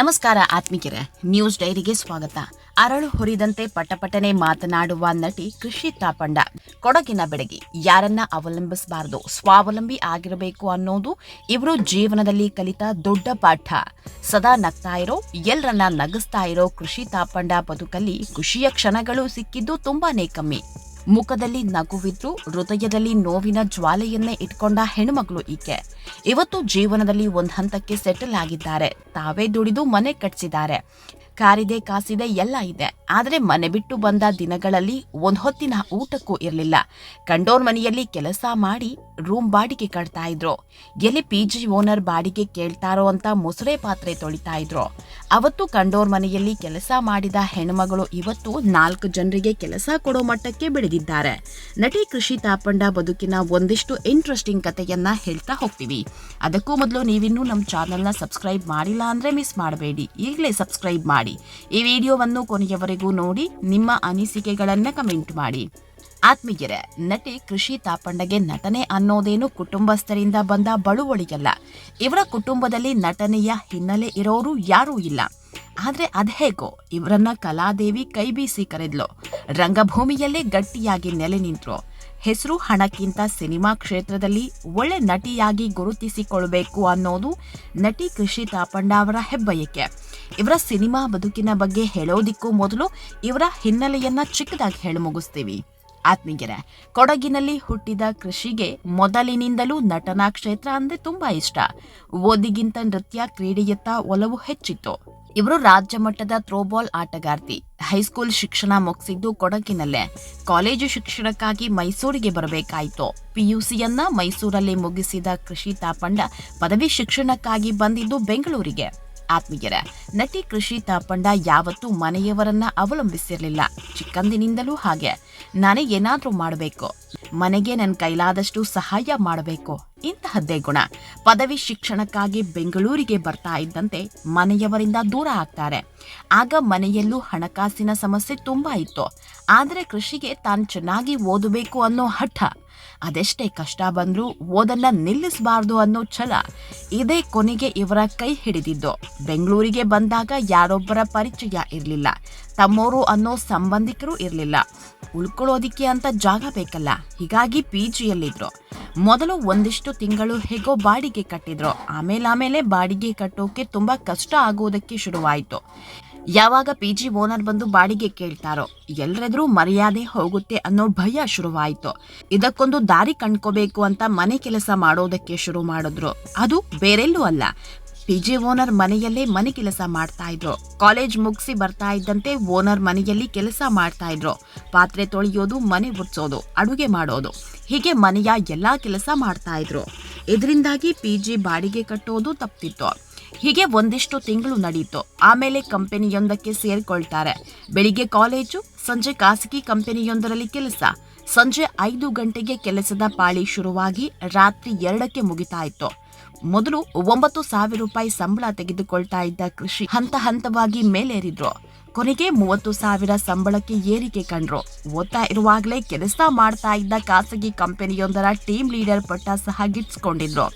ನಮಸ್ಕಾರ ಆತ್ಮಿಕರೇ, ನ್ಯೂಸ್ ಡೈರಿಗೆ ಸ್ವಾಗತ. ಅರಳು ಹುರಿದಂತೆ ಪಟಪಟನೆ ಮಾತನಾಡುವ ನಟಿ ಕೃಷಿ ತಾಪಂಡ. ಕೊಡಗಿನ ಬೆಡಗಿ, ಯಾರನ್ನ ಅವಲಂಬಿಸಬಾರದು, ಸ್ವಾವಲಂಬಿ ಆಗಿರಬೇಕು ಅನ್ನೋದು ಇವರು ಜೀವನದಲ್ಲಿ ಕಲಿತ ದೊಡ್ಡ ಪಾಠ. ಸದಾ ನಗ್ತಾ ಇರೋ, ಎಲ್ರನ್ನ ನಗಿಸ್ತಾ ಇರೋ ಕೃಷಿ ತಾಪಂಡ ಬದುಕಲ್ಲಿ ಖುಷಿಯ ಕ್ಷಣಗಳು ಸಿಕ್ಕಿದ್ದು ತುಂಬಾನೇ ಕಮ್ಮಿ. ಮುಖದಲ್ಲಿ ನಗುವಿದ್ರು ಹೃದಯದಲ್ಲಿ ನೋವಿನ ಜ್ವಾಲೆಯನ್ನೇ ಇಟ್ಕೊಂಡ ಹೆಣ್ಮಗಳು ಈಕೆ. ಇವತ್ತು ಜೀವನದಲ್ಲಿ ಒಂದ್ ಹಂತಕ್ಕೆ ಸೆಟಲ್ ಆಗಿದ್ದಾರೆ. ತಾವೇ ದುಡಿದು ಮನೆ ಕಟ್ಸಿದ್ದಾರೆ. ಕಾರಿದೆ ಕಾಸಿದೆ ಎಲ್ಲ ಇದೆ. ಆದರೆ ಮನೆ ಬಿಟ್ಟು ಬಂದ ದಿನಗಳಲ್ಲಿ ಒಂದ್ ಹೊತ್ತಿನ ಊಟಕ್ಕೂ ಇರಲಿಲ್ಲ. ಕಂಡೋರ್ ಮನೆಯಲ್ಲಿ ಕೆಲಸ ಮಾಡಿ ರೂಮ್ ಬಾಡಿಗೆ ಕಟ್ತಾ ಇದ್ರು. ಎಲ್ಲಿ ಪಿ ಜಿ ಓನರ್ ಬಾಡಿಗೆ ಕೇಳ್ತಾರೋ ಅಂತ ಮೊಸರೆ ಪಾತ್ರೆ ತೊಳಿತಾ ಇದ್ರು. ಅವತ್ತು ಕಂಡೋರ್ ಮನೆಯಲ್ಲಿ ಕೆಲಸ ಮಾಡಿದ ಹೆಣ್ಮಗಳು ಇವತ್ತು ನಾಲ್ಕು ಜನರಿಗೆ ಕೆಲಸ ಕೊಡೋ ಮಟ್ಟಕ್ಕೆ ಬೆಳೆದಿದ್ದಾರೆ ನಟಿ ಕೃಷಿ ತಾಪಂಡ ಬದುಕಿನ ಒಂದಿಷ್ಟು ಇಂಟ್ರೆಸ್ಟಿಂಗ್ ಕಥೆಯನ್ನ ಹೇಳ್ತಾ ಹೋಗ್ತೀವಿ. ಅದಕ್ಕೂ ಮೊದಲು ನೀವಿನ್ನೂ ನಮ್ಮ ಚಾನಲ್ನ ಸಬ್ಸ್ಕ್ರೈಬ್ ಮಾಡಿಲ್ಲ ಅಂದ್ರೆ ಮಿಸ್ ಮಾಡಬೇಡಿ. ಈಗಲೇ ಸಬ್ಸ್ಕ್ರೈಬ್ ಮಾಡಿ. ಈ ವಿಡಿಯೋವನ್ನು ಕೊನೆಯವರೆಗೂ ನೋಡಿ, ನಿಮ್ಮ ಅನಿಸಿಕೆಗಳನ್ನು ಕಮೆಂಟ್ ಮಾಡಿ. ಆತ್ಮೀಯರೇ, ನಟಿ ಕೃಷಿ ತಾಪಂಡಗೆ ನಟನೆ ಅನ್ನೋದೇನು ಕುಟುಂಬಸ್ಥರಿಂದ ಬಂದ ಬಳುವಳಿಯಲ್ಲ. ಇವರ ಕುಟುಂಬದಲ್ಲಿ ನಟನೆಯ ಹಿನ್ನೆಲೆ ಇರೋರು ಯಾರೂ ಇಲ್ಲ. ಆದ್ರೆ ಅದ್ಹೇಗೋ ಇವರನ್ನ ಕಲಾದೇವಿ ಕೈ ಬೀಸಿ ಕರೆದ್ಲು. ರಂಗಭೂಮಿಯಲ್ಲೇ ಗಟ್ಟಿಯಾಗಿ ನೆಲೆ ನಿಂತ್ರು. ಹೆಸರು ಹಣಕ್ಕಿಂತ ಸಿನಿಮಾ ಕ್ಷೇತ್ರದಲ್ಲಿ ಒಳ್ಳೆ ನಟಿಯಾಗಿ ಗುರುತಿಸಿಕೊಳ್ಬೇಕು ಅನ್ನೋದು ನಟಿ ಕೃಷಿ ತಾಪಂಡ ಅವರ ಹೆಬ್ಬಯಕೆ. ಇವರ ಸಿನಿಮಾ ಬದುಕಿನ ಬಗ್ಗೆ ಹೇಳೋದಿಕ್ಕೂ ಮೊದಲು ಇವರ ಹಿನ್ನೆಲೆಯನ್ನ ಚಿಕ್ಕದಾಗಿ ಹೇಳಿ ಮುಗಿಸ್ತೀವಿ. ಆತ್ಮೀಗೆರೆ ಕೊಡಗಿನಲ್ಲಿ ಹುಟ್ಟಿದ ಕೃಷಿಗೆ ಮೊದಲಿನಿಂದಲೂ ನಟನಾ ಕ್ಷೇತ್ರ ಅಂದ್ರೆ ತುಂಬಾ ಇಷ್ಟ. ಓದಿಗಿಂತ ನೃತ್ಯ ಕ್ರೀಡೆಯತ್ತ ಒಲವು ಹೆಚ್ಚಿತ್ತು. ಇವರು ರಾಜ್ಯ ಮಟ್ಟದ ಥ್ರೋಬಾಲ್ ಆಟಗಾರ್ತಿ. ಹೈಸ್ಕೂಲ್ ಶಿಕ್ಷಣ ಮುಗಿಸಿದ್ದು ಕೊಡಗಿನಲ್ಲೇ. ಕಾಲೇಜು ಶಿಕ್ಷಣಕ್ಕಾಗಿ ಮೈಸೂರಿಗೆ ಬರಬೇಕಾಯಿತು. ಪಿಯುಸಿಯನ್ನ ಮೈಸೂರಲ್ಲಿ ಮುಗಿಸಿದ ಕೃಷಿ ತಾಪಂಡ ಪದವಿ ಶಿಕ್ಷಣಕ್ಕಾಗಿ ಬಂದಿದ್ದು ಬೆಂಗಳೂರಿಗೆ. ಆತ್ಮೀಯರ, ನಟಿ ಕೃಷಿ ತಾಪಂಡ ಯಾವತ್ತೂ ಮನೆಯವರನ್ನ ಅವಲಂಬಿಸಿರಲಿಲ್ಲ. ಚಿಕ್ಕಂದಿನಿಂದಲೂ ಹಾಗೆ. ನಾನೇ ಏನಾದರೂ ಮಾಡಬೇಕು. ಮನೆಗೆ ನನ್ನ ಕೈಲಾದಷ್ಟು ಸಹಾಯ ಮಾಡಬೇಕು. ಇಂತಹದ್ದೇ ಗುಣ. ಪದವಿ ಶಿಕ್ಷಣಕ್ಕಾಗಿ ಬೆಂಗಳೂರಿಗೆ ಬರ್ತಾ ಇದ್ದಂತೆ ಮನೆಯವರಿಂದ ದೂರ ಆಗ್ತಾರೆ. ಆಗ ಮನೆಯಲ್ಲೂ ಹಣಕಾಸಿನ ಸಮಸ್ಯೆ ತುಂಬಾ ಇತ್ತು. ಆದರೆ ಕೃಷಿಗೆ ತಾನು ಚೆನ್ನಾಗಿ ಓದಬೇಕು ಅನ್ನೋ ಹಠ. ಅದೆಷ್ಟೇ ಕಷ್ಟ ಬಂದರೂ ಓದನ್ನ ನಿಲ್ಲಿಸಬಾರ್ದು ಅನ್ನೋ ಛಲ ಇದೇ ಕೊನೆಗೆ ಇವರ ಕೈ ಹಿಡಿದಿದ್ದು. ಬೆಂಗಳೂರಿಗೆ ಬಂದಾಗ ಯಾರೊಬ್ಬರ ಪರಿಚಯ ಇರಲಿಲ್ಲ. ತಮ್ಮೋರು ಅನ್ನೋ ಸಂಬಂಧಿಕರು ಇರಲಿಲ್ಲ. ಉಳ್ಕೊಳ್ಳೋದಿಕ್ಕೆ ಅಂತ ಜಾಗ ಬೇಕಲ್ಲ. ಹೀಗಾಗಿ ಪಿ ಜಿಯಲ್ಲಿದ್ದರು ಮೊದಲು ಒಂದಿಷ್ಟು ತಿಂಗಳು ಹೇಗೋ ಬಾಡಿಗೆ ಕಟ್ಟಿದ್ರು. ಆಮೇಲೆ ಆಮೇಲೆ ಬಾಡಿಗೆ ಕಟ್ಟೋಕೆ ತುಂಬಾ ಕಷ್ಟ ಆಗೋದಕ್ಕೆ ಶುರುವಾಯಿತು. ಯಾವಾಗ ಪಿ ಜಿ ಓನರ್ ಬಂದು ಬಾಡಿಗೆ ಕೇಳ್ತಾರೋ, ಎಲ್ರೆದ್ರೂ ಮರ್ಯಾದೆ ಹೋಗುತ್ತೆ ಅನ್ನೋ ಭಯ ಶುರುವಾಯಿತು. ಇದಕ್ಕೊಂದು ದಾರಿ ಕಂಡ್ಕೋಬೇಕು ಅಂತ ಮನೆ ಕೆಲಸ ಮಾಡೋದಕ್ಕೆ ಶುರು ಮಾಡಿದ್ರು. ಅದು ಬೇರೆಲ್ಲೂ ಅಲ್ಲ. ಪಿ ಜಿ ಓನರ್ ಮನೆಯಲ್ಲೇ ಮನೆ ಕೆಲಸ ಮಾಡ್ತಾ ಇದ್ರು. ಕಾಲೇಜ್ ಮುಗಿಸಿ ಬರ್ತಾ ಇದ್ದಂತೆ ಓನರ್ ಮನೆಯಲ್ಲಿ ಕೆಲಸ ಮಾಡ್ತಾ ಇದ್ರು. ಪಾತ್ರೆ ತೊಳೆಯೋದು, ಮನೆ ಒರ್ಸೋದು, ಅಡುಗೆ ಮಾಡೋದು, ಹೀಗೆ ಮನೆಯ ಎಲ್ಲಾ ಕೆಲಸ ಮಾಡ್ತಾ ಇದ್ರು. ಇದರಿಂದಾಗಿ ಪಿ ಜಿ ಬಾಡಿಗೆ ಕಟ್ಟೋದು ತಪ್ಪಿತ್ತು. ಹೀಗೆ ಒಂದಿಷ್ಟು ತಿಂಗಳು ನಡೀತು. ಆಮೇಲೆ ಕಂಪನಿಯೊಂದಕ್ಕೆ ಸೇರಿಕೊಳ್ತಾರೆ. ಬೆಳಿಗ್ಗೆ ಕಾಲೇಜು, ಸಂಜೆ ಖಾಸಗಿ ಕಂಪನಿಯೊಂದರಲ್ಲಿ ಕೆಲಸ. ಸಂಜೆ ಐದು ಗಂಟೆಗೆ ಕೆಲಸದ ಪಾಳಿ ಶುರುವಾಗಿ ರಾತ್ರಿ ಎರಡಕ್ಕೆ ಮುಗಿತಾ ಇತ್ತು ಮೊದಲು ಒಂಬತ್ತು ಸಾವಿರ ರೂಪಾಯಿ ಸಂಬಳ ತೆಗೆದುಕೊಳ್ತಾ ಇದ್ದ ಕೃಷಿ ಹಂತ ಹಂತವಾಗಿ ಮೇಲೇರಿದ್ರು. ಕೊನೆಗೆ ಮೂವತ್ತು ಸಾವಿರ ಸಂಬಳಕ್ಕೆ ಏರಿಕೆ ಕಂಡ್ರು. ಓದ್ತಾ ಇರುವಾಗಲೇ ಕೆಲಸ ಮಾಡ್ತಾ ಇದ್ದ ಖಾಸಗಿ ಕಂಪನಿಯೊಂದರ ಟೀಮ್ ಲೀಡರ್ ಪಟ್ಟ ಸಹ ಗಿಟ್ಸ್ಕೊಂಡಿದ್ರು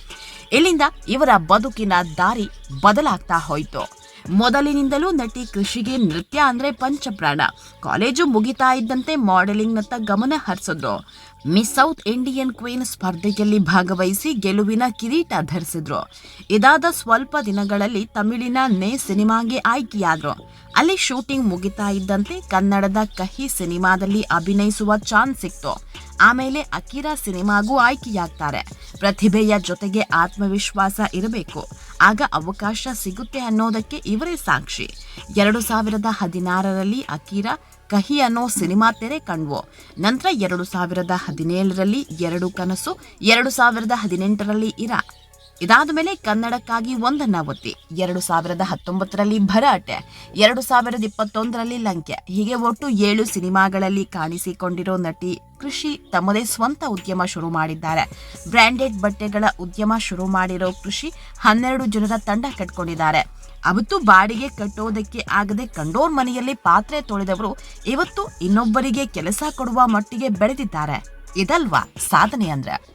ಇಲ್ಲಿಂದ ಇವರ ಬದುಕಿನ ದಾರಿ ಬದಲಾಗ್ತಾ ಹೋಯ್ತು. ಮೊದಲಿನಿಂದಲೂ ನಟಿ ಕೃಷಿಗೆ ನೃತ್ಯ ಅಂದ್ರೆ ಪಂಚಪ್ರಾಣ. ಕಾಲೇಜು ಮುಗಿತಾ ಇದ್ದಂತೆ ಮಾಡೆಲಿಂಗ್ನತ್ತ ಗಮನ ಹರಿಸಿದ್ರು. ಮಿಸ್ ಸೌತ್ ಇಂಡಿಯನ್ ಕ್ವೀನ್ ಸ್ಪರ್ಧೆಯಲ್ಲಿ ಭಾಗವಹಿಸಿ ಗೆಲುವಿನ ಕಿರೀಟ ಧರಿಸಿದ್ರು. ಇದಾದ ಸ್ವಲ್ಪ ದಿನಗಳಲ್ಲಿ ತಮಿಳಿನ ನೇ ಸಿನಿಮಾಗೆ ಆಯ್ಕೆಯಾದ್ರು. ಅಲ್ಲಿ ಶೂಟಿಂಗ್ ಮುಗಿತಾ ಇದ್ದಂತೆ ಕನ್ನಡದ ಕಹಿ ಸಿನಿಮಾದಲ್ಲಿ ಅಭಿನಯಿಸುವ ಚಾನ್ಸ್ ಸಿಕ್ತು. ಆಮೇಲೆ ಅಕಿರಾ ಸಿನಿಮಾಗೂ ಆಯ್ಕೆಯಾಗ್ತಾರೆ. ಪ್ರತಿಭೆಯ ಜೊತೆಗೆ ಆತ್ಮವಿಶ್ವಾಸ ಇರಬೇಕು. ಆಗ ಅವಕಾಶ ಸಿಗುತ್ತೆ ಅನ್ನೋದಕ್ಕೆ ಇವರೇ ಸಾಕ್ಷಿ. ಎರಡು ಸಾವಿರದ ಹದಿನಾರರಲ್ಲಿ ಅಕಿರಾ ಕಹಿ ಅನ್ನೋ ಸಿನಿಮಾ ತೆರೆ ಕಂಡ್ವು. ನಂತರ ಎರಡು ಸಾವಿರದ ಹದಿನೇಳರಲ್ಲಿ ಎರಡು ಕನಸು, ಎರಡು ಸಾವಿರದ ಹದಿನೆಂಟರಲ್ಲಿ ಇರಾ. ಇದಾದ ಮೇಲೆ ಕನ್ನಡಕ್ಕಾಗಿ ಒಂದನ್ನ ಒತ್ತಿ. ಎರಡು ಸಾವಿರದ ಹತ್ತೊಂಬತ್ತರಲ್ಲಿ ಭರಾಟೆ, ಎರಡು ಸಾವಿರದ ಇಪ್ಪತ್ತೊಂದರಲ್ಲಿ ಲಂಕೆ. ಹೀಗೆ ಒಟ್ಟು ಏಳು ಸಿನಿಮಾಗಳಲ್ಲಿ ಕಾಣಿಸಿಕೊಂಡಿರೋ ನಟಿ ಕೃಷಿ ತಮ್ಮದೇ ಸ್ವಂತ ಉದ್ಯಮ ಶುರು ಮಾಡಿದ್ದಾರೆ. ಬ್ರ್ಯಾಂಡೆಡ್ ಬಟ್ಟೆಗಳ ಉದ್ಯಮ ಶುರು ಮಾಡಿರೋ ಕೃಷಿ ಹನ್ನೆರಡು ಜನರ ತಂಡ ಕಟ್ಕೊಂಡಿದ್ದಾರೆ. ಅವತ್ತು ಬಾಡಿಗೆ ಕಟ್ಟೋದಕ್ಕೆ ಆಗದೆ ಕಂಡೋರ್ ಮನೆಯಲ್ಲಿ ಪಾತ್ರೆ ತೊಳೆದವರು ಇವತ್ತು ಇನ್ನೊಬ್ಬರಿಗೆ ಕೆಲಸ ಕೊಡುವ ಮಟ್ಟಿಗೆ ಬೆಳೆದಿದ್ದಾರೆ. ಇದಲ್ವಾ ಸಾಧನೆ ಅಂದ್ರೆ.